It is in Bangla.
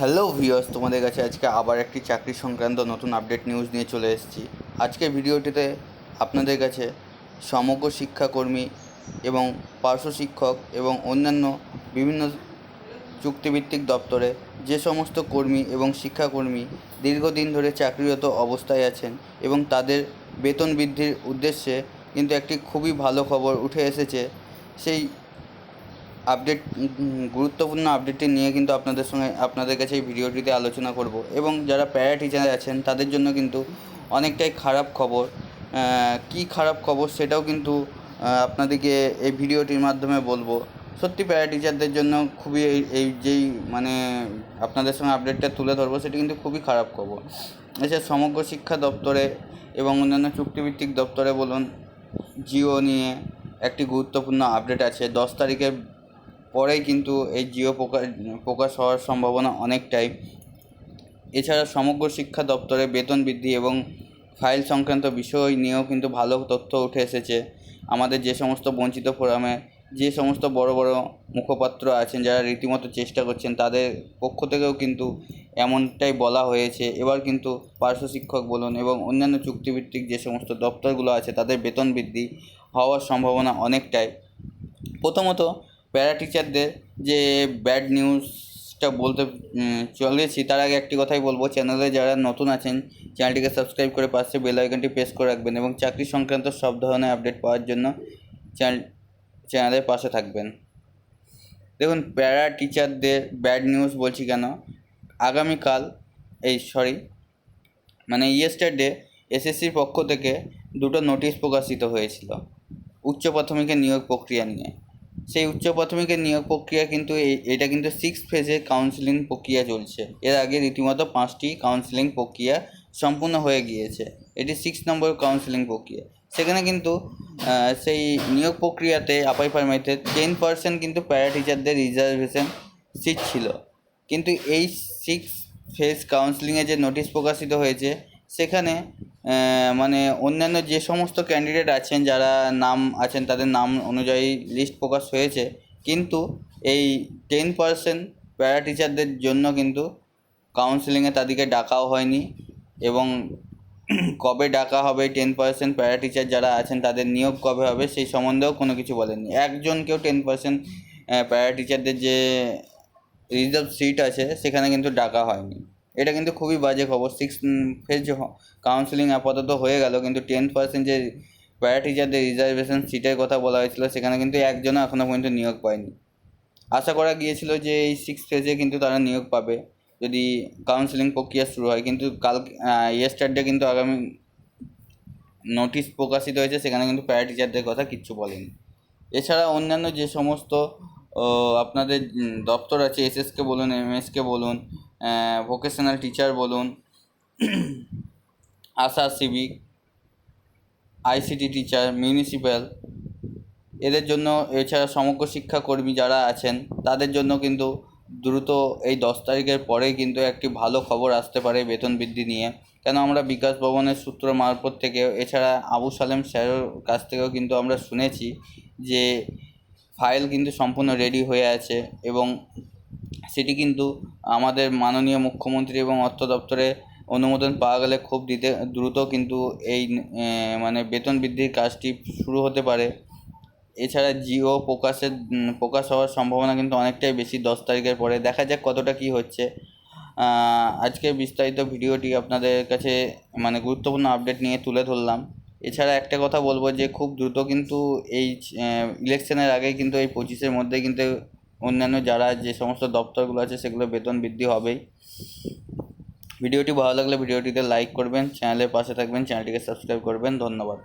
হ্যালো ভিউয়ার্স তোমাদের কাছে আজকে আবার একটি চাকরি সংক্রান্ত নতুন আপডেট নিউজ নিয়ে চলে এসেছি। আজকে ভিডিওটিতে আপনাদের কাছে সমগ্র শিক্ষাকর্মী এবং পার্শ্ব শিক্ষক এবং অন্যান্য বিভিন্ন চুক্তিভিত্তিক দপ্তরে যে সমস্ত কর্মী এবং শিক্ষাকর্মী দীর্ঘদিন ধরে চাকরিরত অবস্থায় আছেন এবং তাদের বেতন বৃদ্ধির উদ্দেশ্যে কিন্তু একটি খুবই ভালো খবর উঠে এসেছে, সেই আপডেট গুরুত্বপূর্ণ আপডেটটি নিয়ে কিন্তু আপনাদের সঙ্গে, আপনাদের কাছে এই ভিডিওটিতে আলোচনা করব। এবং যারা প্যারা টিচার আছেন, তাদের জন্য কিন্তু অনেকটাই খারাপ খবর। কী খারাপ খবর সেটাও কিন্তু আপনাদেরকে এই ভিডিওটির মাধ্যমে বলব। সত্যি প্যারা টিচারদের জন্য খুবই এই এই যেই মানে আপনাদের সঙ্গে আপডেটটা তুলে ধরবো, সেটি কিন্তু খুবই খারাপ খবর। এছাড়া সমগ্র শিক্ষা দপ্তরে এবং অন্যান্য চুক্তিভিত্তিক দপ্তরে বলুন, জিও নিয়ে একটি গুরুত্বপূর্ণ আপডেট আছে। দশ তারিখের পরেই কিন্তু এই জিও প্রকাশ প্রকাশ হওয়ার সম্ভাবনা অনেকটাই। এছাড়া সমগ্র শিক্ষা দপ্তরে বেতন বৃদ্ধি এবং ফাইল সংক্রান্ত বিষয় নিয়েও কিন্তু ভালো তথ্য উঠে এসেছে। আমাদের যে সমস্ত বঞ্চিত ফোরামে, যে সমস্ত বড় বড় মুখপাত্র আছেন যারা রীতিমতো চেষ্টা করছেন, তাদের পক্ষ থেকেও কিন্তু এমনটাই বলা হয়েছে। এবার কিন্তু পার্শ্ব শিক্ষক বলুন এবং অন্যান্য চুক্তিভিত্তিক যে সমস্ত দপ্তরগুলো আছে, তাদের বেতন বৃদ্ধি হওয়ার সম্ভাবনা অনেকটাই। প্রথমত প্যারা টিচারদের যে ব্যাড নিউজটা বলতে চলেছি, তার আগে একটি কথাই বলব। চ্যানেলে যারা নতুন আছেন চ্যানেলটিকে সাবস্ক্রাইব করে পাশে বেল আইকনটি প্রেস করে রাখবেন এবং চাকরি সংক্রান্ত সব ধরনের আপডেট পাওয়ার জন্য চ্যানেল চ্যানেলের পাশে থাকবেন। দেখুন, প্যারা টিচারদের ব্যাড নিউজ বলছি কেন? আগামীকাল, এই সরি মানে ইয়েস্টারডে এসএসসির পক্ষ থেকে দুটো নোটিশ প্রকাশিত হয়েছিল, উচ্চ প্রাথমিকের নিয়োগ প্রক্রিয়া নিয়ে। সেই উচ্চ প্রাথমিকের নিয়োগ প্রক্রিয়া কিন্তু এটা কিন্তু সিক্স ফেজে কাউন্সিলিং প্রক্রিয়া চলছে। এর আগে রীতিমতো পাঁচটি কাউন্সিলিং প্রক্রিয়া সম্পূর্ণ হয়ে গিয়েছে। এটি সিক্স নম্বর কাউন্সিলিং প্রক্রিয়া। সেখানে কিন্তু সেই নিয়োগ প্রক্রিয়াতে আপাই ফার্মাইতে টেন পার্সেন্ট কিন্তু প্যারা টিচারদের রিজার্ভেশন সিট ছিল। কিন্তু এই সিক্স ফেজ কাউন্সিলিংয়ে যে নোটিশ প্রকাশিত হয়েছে, সেখানে মানে অন্যান্য যে সমস্ত ক্যান্ডিডেট আছেন, যারা নাম আছেন, তাদের নাম অনুযায়ী লিস্ট প্রকাশ হয়েছে। কিন্তু এই টেন পার্সেন্ট প্যারা টিচারদের জন্য কিন্তু কাউন্সিলিংয়ে তাদেরকে ডাকাও হয়নি এবং কবে ডাকা হবে টেন পার্সেন্ট প্যারা টিচার যারা আছেন, তাদের নিয়োগ কবে হবে সেই সম্বন্ধেও কোনো কিছু বলেননি। একজনকেও টেন পার্সেন্ট প্যারা টিচারদের যে রিজার্ভ সিট আছে, সেখানে কিন্তু ডাকা হয়নি। এটা কিন্তু খুবই বাজে খবর। সিক্স ফেজ কাউন্সিলিং আপাতত হয়ে গেল, কিন্তু টেন পার্সেন্ট যে প্যারা টিচারদের রিজার্ভেশন সিটের কথা বলা হয়েছিল, সেখানে কিন্তু একজনও এখনও পর্যন্ত নিয়োগ পায়নি। আশা করা গিয়েছিল যে এই সিক্স ফেজে কিন্তু তারা নিয়োগ পাবে, যদি কাউন্সিলিং প্রক্রিয়া শুরু হয়। কিন্তু কাল ইয়েস্টারডে কিন্তু আগামী নোটিশ প্রকাশিত হয়েছে, সেখানে কিন্তু প্যারা টিচারদের কথা কিচ্ছু বলেনি। এছাড়া অন্যান্য যে সমস্ত আপনাদের দপ্তর আছে এসএসকে বলুন এমএসকে বলুন ভোকেশনাল টিচার বলুন, ASHA civic ICT teacher municipal এদের জন্য এছাড়া সমগ্র শিক্ষাকর্মী যারা আছেন, তাদের জন্য কিন্তু দ্রুত এই দশ তারিখের পরেই কিন্তু একটি ভালো খবর আসতে পারে বেতন বৃদ্ধি নিয়ে। কেন আমরা বিকাশ ভবনের সূত্র মারফত থেকে, এছাড়া আবু সালেম স্যারের কাছ থেকেও কিন্তু আমরা শুনেছি যে ফাইল কিন্তু সম্পূর্ণ রেডি হয়ে আছে এবং সেটি কিন্তু আমাদের মাননীয় মুখ্যমন্ত্রী এবং অর্থ দপ্তরে অনুমোদন পাওয়া গেলে খুব দিতে দ্রুত কিন্তু এই মানে বেতন বৃদ্ধির কাজটি শুরু হতে পারে। এছাড়া জিও প্রকাশের প্রকাশ হওয়ার সম্ভাবনা কিন্তু অনেকটাই বেশি দশ তারিখের পরে। দেখা যাক কতটা কী হচ্ছে। আহ, আজকে বিস্তারিত ভিডিওটি আপনাদের কাছে মানে গুরুত্বপূর্ণ আপডেট নিয়ে তুলে ধরলাম। এছাড়া একটা কথা বলব যে খুব দ্রুত কিন্তু এই ইলেকশনের আগেই কিন্তু এই পঁচিশের মধ্যে কিন্তু অন্যান্য যারা যে সমস্ত দপ্তরগুলো আছে সেগুলো বেতন বৃদ্ধি হবেই। ভিডিওটি ভালো লাগলে ভিডিওটিতে লাইক করবেন চ্যানেলের পাশে থাকবেন চ্যানেলটিকে সাবস্ক্রাইব করবেন, ধন্যবাদ।